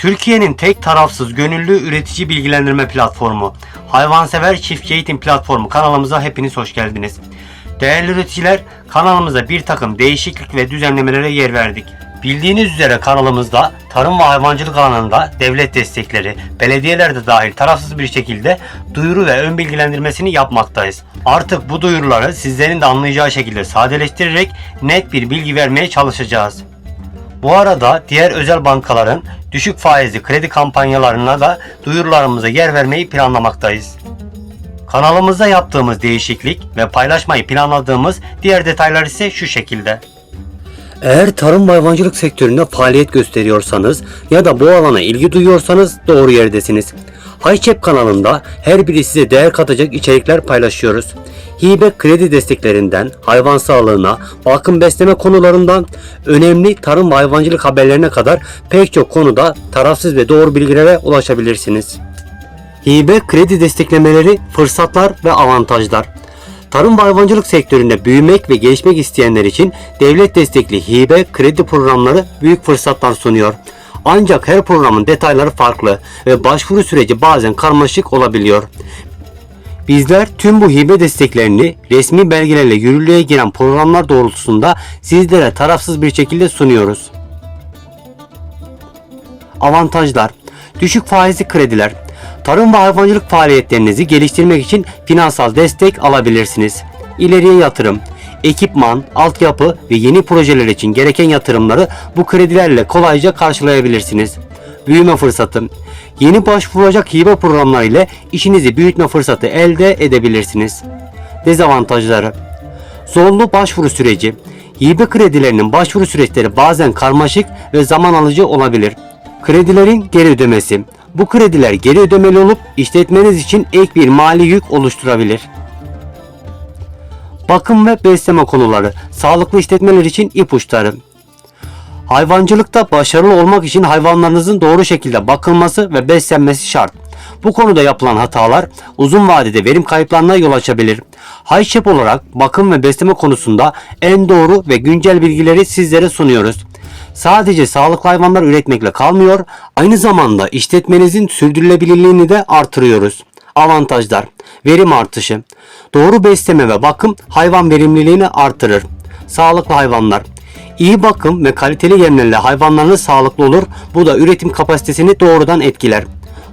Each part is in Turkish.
Türkiye'nin tek tarafsız gönüllü üretici bilgilendirme platformu, hayvansever çiftçi eğitim platformu kanalımıza hepiniz hoş geldiniz. Değerli üreticiler, kanalımıza bir takım değişiklik ve düzenlemelere yer verdik. Bildiğiniz üzere kanalımızda tarım ve hayvancılık alanında devlet destekleri, belediyeler de dahil tarafsız bir şekilde duyuru ve ön bilgilendirmesini yapmaktayız. Artık bu duyuruları sizlerin de anlayacağı şekilde sadeleştirerek net bir bilgi vermeye çalışacağız. Bu arada diğer özel bankaların düşük faizli kredi kampanyalarına da duyurularımıza yer vermeyi planlamaktayız. Kanalımızda yaptığımız değişiklik ve paylaşmayı planladığımız diğer detaylar ise şu şekilde. Eğer tarım ve hayvancılık sektöründe faaliyet gösteriyorsanız ya da bu alana ilgi duyuyorsanız doğru yerdesiniz. Hayçep kanalında her biri size değer katacak içerikler paylaşıyoruz. Hibe kredi desteklerinden, hayvan sağlığına, bakım besleme konularından önemli tarım ve hayvancılık haberlerine kadar pek çok konuda tarafsız ve doğru bilgilere ulaşabilirsiniz. Hibe kredi desteklemeleri, fırsatlar ve avantajlar. Tarım ve hayvancılık sektöründe büyümek ve gelişmek isteyenler için devlet destekli hibe kredi programları büyük fırsatlar sunuyor. Ancak her programın detayları farklı ve başvuru süreci bazen karmaşık olabiliyor. Bizler tüm bu hibe desteklerini resmi belgelerle yürürlüğe giren programlar doğrultusunda sizlere tarafsız bir şekilde sunuyoruz. Avantajlar Düşük faizli krediler Tarım ve hayvancılık faaliyetlerinizi geliştirmek için finansal destek alabilirsiniz. İleriye yatırım Ekipman, altyapı ve yeni projeler için gereken yatırımları bu kredilerle kolayca karşılayabilirsiniz. Büyüme fırsatı Yeni başvuracak hibe programları ile işinizi büyütme fırsatı elde edebilirsiniz. Dezavantajları Zorlu başvuru süreci Hibe kredilerinin başvuru süreçleri bazen karmaşık ve zaman alıcı olabilir. Kredilerin geri ödemesi Bu krediler geri ödemeli olup işletmeniz için ek bir mali yük oluşturabilir. Bakım ve besleme konuları Sağlıklı işletmeler için ipuçları Hayvancılıkta başarılı olmak için hayvanlarınızın doğru şekilde bakılması ve beslenmesi şart. Bu konuda yapılan hatalar uzun vadede verim kayıplarına yol açabilir. Hayşep olarak bakım ve besleme konusunda en doğru ve güncel bilgileri sizlere sunuyoruz. Sadece sağlıklı hayvanlar üretmekle kalmıyor, aynı zamanda işletmenizin sürdürülebilirliğini de artırıyoruz. Avantajlar Verim artışı Doğru besleme ve bakım hayvan verimliliğini artırır. Sağlıklı hayvanlar İyi bakım ve kaliteli yemlerle hayvanlarınız sağlıklı olur. Bu da üretim kapasitesini doğrudan etkiler.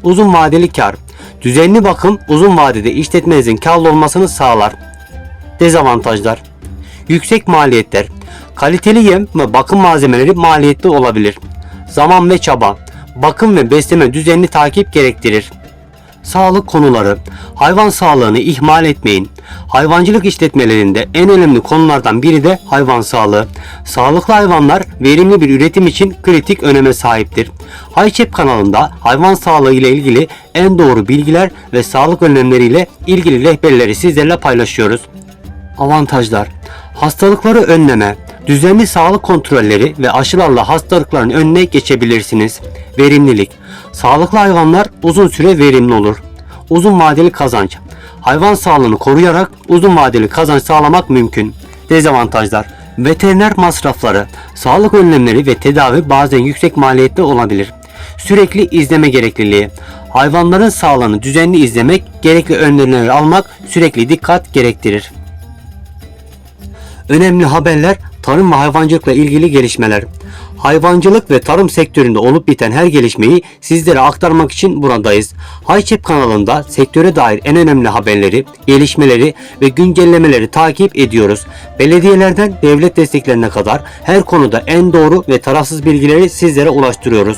Uzun vadeli kar. Düzenli bakım uzun vadede işletmenizin karlı olmasını sağlar. Dezavantajlar. Yüksek maliyetler. Kaliteli yem ve bakım malzemeleri maliyetli olabilir. Zaman ve çaba. Bakım ve besleme düzenli takip gerektirir. Sağlık konuları. Hayvan sağlığını ihmal etmeyin. Hayvancılık işletmelerinde en önemli konulardan biri de hayvan sağlığı. Sağlıklı hayvanlar verimli bir üretim için kritik öneme sahiptir. Hayçep kanalında hayvan sağlığı ile ilgili en doğru bilgiler ve sağlık önlemleriyle ilgili rehberleri sizlerle paylaşıyoruz. Avantajlar Hastalıkları önleme, düzenli sağlık kontrolleri ve aşılarla hastalıkların önüne geçebilirsiniz. Verimlilik Sağlıklı hayvanlar uzun süre verimli olur. Uzun vadeli kazanç Hayvan sağlığını koruyarak uzun vadeli kazanç sağlamak mümkün. Dezavantajlar Veteriner masrafları, sağlık önlemleri ve tedavi bazen yüksek maliyetli olabilir. Sürekli izleme gerekliliği. Hayvanların sağlığını düzenli izlemek, gerekli önlemleri almak sürekli dikkat gerektirir. Önemli haberler, tarım ve hayvancılıkla ilgili gelişmeler. Hayvancılık ve tarım sektöründe olup biten her gelişmeyi sizlere aktarmak için buradayız. Hayçep kanalında sektöre dair en önemli haberleri, gelişmeleri ve güncellemeleri takip ediyoruz. Belediyelerden devlet desteklerine kadar her konuda en doğru ve tarafsız bilgileri sizlere ulaştırıyoruz.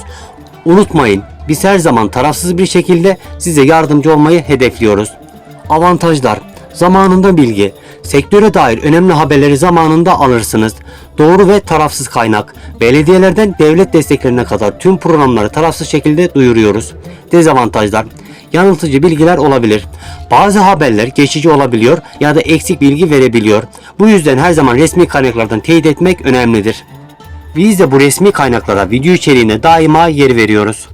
Unutmayın, biz her zaman tarafsız bir şekilde size yardımcı olmayı hedefliyoruz. Avantajlar Zamanında bilgi. Sektöre dair önemli haberleri zamanında alırsınız. Doğru ve tarafsız kaynak. Belediyelerden devlet desteklerine kadar tüm programları tarafsız şekilde duyuruyoruz. Dezavantajlar. Yanıltıcı bilgiler olabilir. Bazı haberler geçici olabiliyor ya da eksik bilgi verebiliyor. Bu yüzden her zaman resmi kaynaklardan teyit etmek önemlidir. Biz de bu resmi kaynaklara video içeriğine daima yer veriyoruz.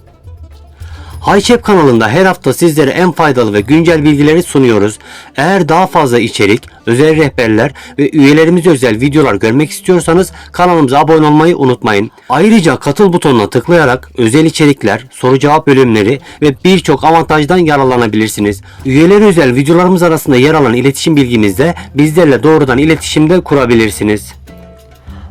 Hayçep kanalında her hafta sizlere en faydalı ve güncel bilgileri sunuyoruz. Eğer daha fazla içerik, özel rehberler ve üyelerimize özel videolar görmek istiyorsanız kanalımıza abone olmayı unutmayın. Ayrıca katıl butonuna tıklayarak özel içerikler, soru cevap bölümleri ve birçok avantajdan yararlanabilirsiniz. Üyeleri özel videolarımız arasında yer alan iletişim bilgimizde bizlerle doğrudan iletişimde kurabilirsiniz.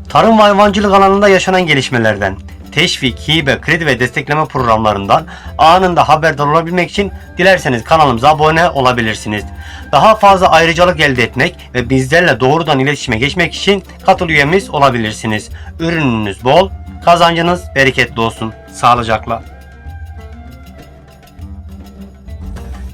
Tarım ve hayvancılık alanında yaşanan gelişmelerden, teşvik, hibe, kredi ve destekleme programlarından anında haberdar olabilmek için dilerseniz kanalımıza abone olabilirsiniz. Daha fazla ayrıcalık elde etmek ve bizlerle doğrudan iletişime geçmek için katıl üyemiz olabilirsiniz. Ürününüz bol, kazancınız bereketli olsun. Sağlıcakla.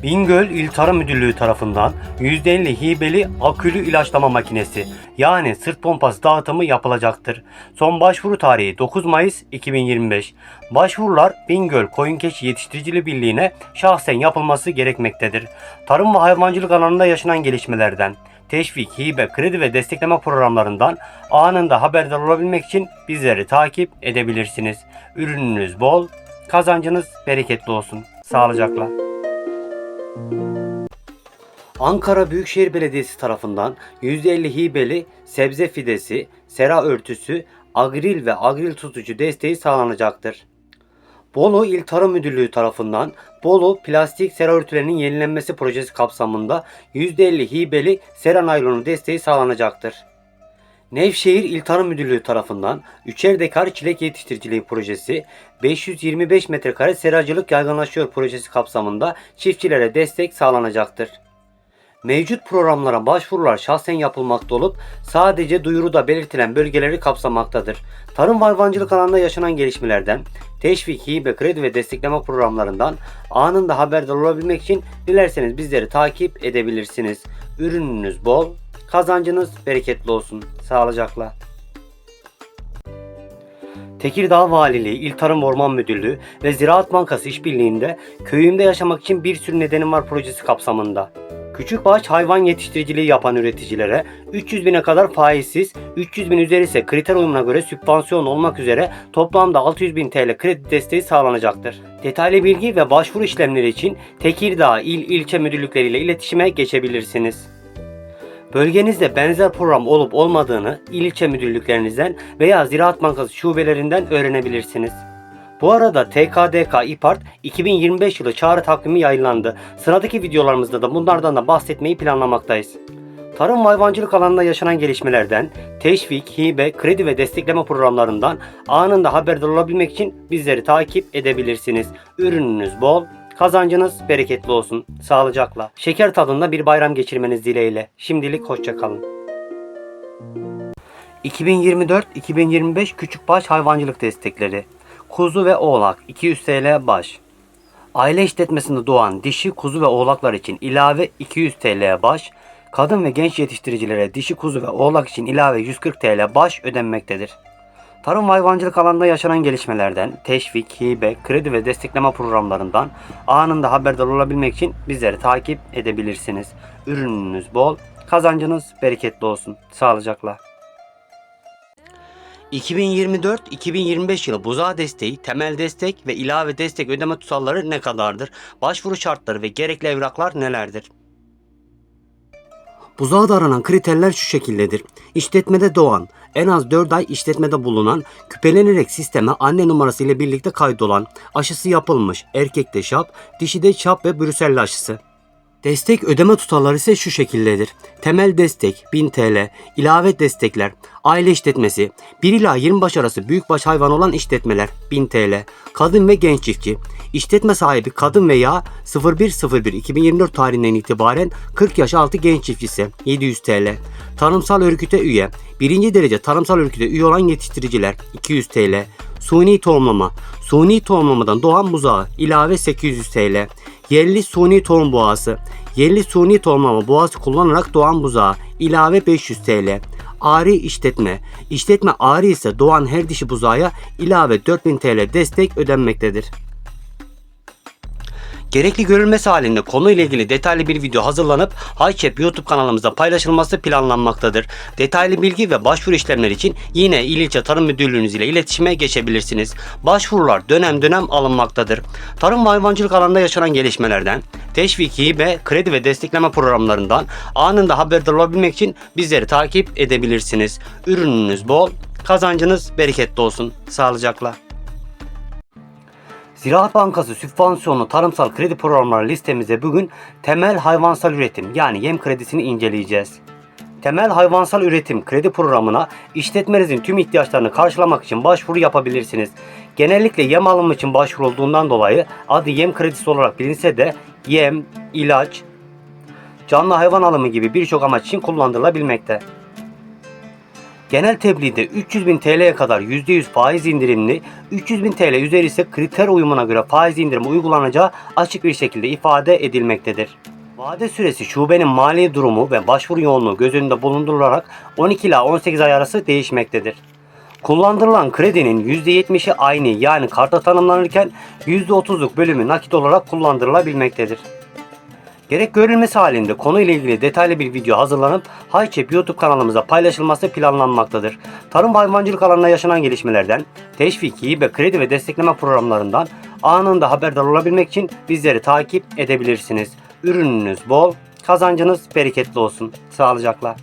Bingöl İl Tarım Müdürlüğü tarafından %50 hibeli akülü ilaçlama makinesi yani sırt pompası dağıtımı yapılacaktır. Son başvuru tarihi 9 Mayıs 2025. Başvurular Bingöl Koyunkeşi Yetiştiriciliği Birliği'ne şahsen yapılması gerekmektedir. Tarım ve hayvancılık alanında yaşanan gelişmelerden, teşvik, hibe, kredi ve destekleme programlarından anında haberdar olabilmek için bizleri takip edebilirsiniz. Ürününüz bol, kazancınız bereketli olsun. Sağlıcakla. Ankara Büyükşehir Belediyesi tarafından %50 hibeli sebze fidesi, sera örtüsü, agril ve agril tutucu desteği sağlanacaktır. Bolu İl Tarım Müdürlüğü tarafından Bolu Plastik Sera Örtülerinin Yenilenmesi Projesi kapsamında %50 hibeli sera naylonu desteği sağlanacaktır. Nevşehir İl Tarım Müdürlüğü tarafından Üçer Dekar Çilek Yetiştiriciliği Projesi 525 metrekare seracılık yaygınlaşıyor projesi kapsamında çiftçilere destek sağlanacaktır. Mevcut programlara başvurular şahsen yapılmakta olup sadece duyuruda belirtilen bölgeleri kapsamaktadır. Tarım ve hayvancılık alanında yaşanan gelişmelerden, teşvik, hibe, kredi ve destekleme programlarından anında haberdar olabilmek için dilerseniz bizleri takip edebilirsiniz. Ürününüz bol, kazancınız bereketli olsun. Sağlıcakla. Tekirdağ Valiliği, İl Tarım Orman Müdürlüğü ve Ziraat Bankası işbirliğinde köyümde yaşamak için bir sürü nedenim var projesi kapsamında. Küçükbaş hayvan yetiştiriciliği yapan üreticilere 300 bine kadar faizsiz, 300 bin üzeri ise kriter uyumuna göre sübvansiyon olmak üzere toplamda 600 bin TL kredi desteği sağlanacaktır. Detaylı bilgi ve başvuru işlemleri için Tekirdağ İl İlçe Müdürlükleriyle iletişime geçebilirsiniz. Bölgenizde benzer program olup olmadığını il ilçe müdürlüklerinizden veya Ziraat Bankası şubelerinden öğrenebilirsiniz. Bu arada TKDK İPART 2025 yılı çağrı takvimi yayınlandı. Sıradaki videolarımızda da bunlardan da bahsetmeyi planlamaktayız. Tarım hayvancılık alanında yaşanan gelişmelerden, teşvik, hibe, kredi ve destekleme programlarından anında haberdar olabilmek için bizleri takip edebilirsiniz. Ürününüz bol, kazancınız bereketli olsun. Sağlıcakla. Şeker tadında bir bayram geçirmeniz dileğiyle. Şimdilik hoşçakalın. 2024-2025 Küçükbaş Hayvancılık Destekleri Kuzu ve oğlak 200 TL baş. Aile işletmesinde doğan dişi kuzu ve oğlaklar için ilave 200 TL baş. Kadın ve genç yetiştiricilere dişi kuzu ve oğlak için ilave 140 TL baş ödenmektedir. Tarım ve hayvancılık alanında yaşanan gelişmelerden, teşvik, hibe, kredi ve destekleme programlarından anında haberdar olabilmek için bizleri takip edebilirsiniz. Ürününüz bol, kazancınız bereketli olsun. Sağlıcakla. 2024-2025 yılı buzağı desteği, temel destek ve ilave destek ödeme tutarları ne kadardır? Başvuru şartları ve gerekli evraklar nelerdir? Buzağda aranan kriterler şu şekildedir. İşletmede doğan, en az 4 ay işletmede bulunan, küpelenerek sisteme anne numarası ile birlikte kaydolan, aşısı yapılmış, erkekte şap, dişide şap ve brüsel aşısı. Destek ödeme tutarları ise şu şekildedir. Temel destek 1000 TL, ilave destekler, aile işletmesi, 1 ila 20 baş arası büyükbaş hayvan olan işletmeler 1000 TL, kadın ve genç çiftçi, işletme sahibi kadın veya 01.01.2024 tarihinden itibaren 40 yaş altı genç çiftçisi 700 TL, tarımsal örgüte üye, birinci derece tarımsal örgüte üye olan yetiştiriciler 200 TL, suni tohumlama, suni tohumlamadan doğan buzağı ilave 800 TL, Yerli suni tohum boğası. Yerli suni tohumlama boğası kullanarak doğan buzağı ilave 500 TL. Ari işletme. İşletme ari ise doğan her dişi buzağa ilave 4000 TL destek ödenmektedir. Gerekli görülmesi halinde konuyla ilgili detaylı bir video hazırlanıp HiChep YouTube kanalımızda paylaşılması planlanmaktadır. Detaylı bilgi ve başvuru işlemleri için yine İl İlçe Tarım Müdürlüğünüz ile iletişime geçebilirsiniz. Başvurular dönem dönem alınmaktadır. Tarım ve hayvancılık alanında yaşanan gelişmelerden, teşviki ve kredi ve destekleme programlarından anında haberdar olabilmek için bizleri takip edebilirsiniz. Ürününüz bol, kazancınız bereketli olsun. Sağlıcakla. Ziraat Bankası sübvansiyonlu tarımsal kredi programları listemize bugün temel hayvansal üretim yani yem kredisini inceleyeceğiz. Temel hayvansal üretim kredi programına işletmenizin tüm ihtiyaçlarını karşılamak için başvuru yapabilirsiniz. Genellikle yem alımı için başvurulduğundan dolayı adı yem kredisi olarak bilinse de yem, ilaç, canlı hayvan alımı gibi birçok amaç için kullandırılabilmekte. Genel tebliğde 300 bin TL'ye kadar %100 faiz indirimli, 300 bin TL üzeri ise kriter uyumuna göre faiz indirimi uygulanacağı açık bir şekilde ifade edilmektedir. Vade süresi şubenin mali durumu ve başvuru yoğunluğu göz önünde bulundurularak 12 ila 18 ay arası değişmektedir. Kullandırılan kredinin %70'i aynı yani karta tanımlanırken %30'luk bölümü nakit olarak kullandırılabilmektedir. Gerek görülmesi halinde konuyla ilgili detaylı bir video hazırlanıp HiChep YouTube kanalımıza paylaşılması planlanmaktadır. Tarım hayvancılık alanında yaşanan gelişmelerden, teşviki ve kredi ve destekleme programlarından anında haberdar olabilmek için bizleri takip edebilirsiniz. Ürününüz bol, kazancınız bereketli olsun. Sağlıcakla.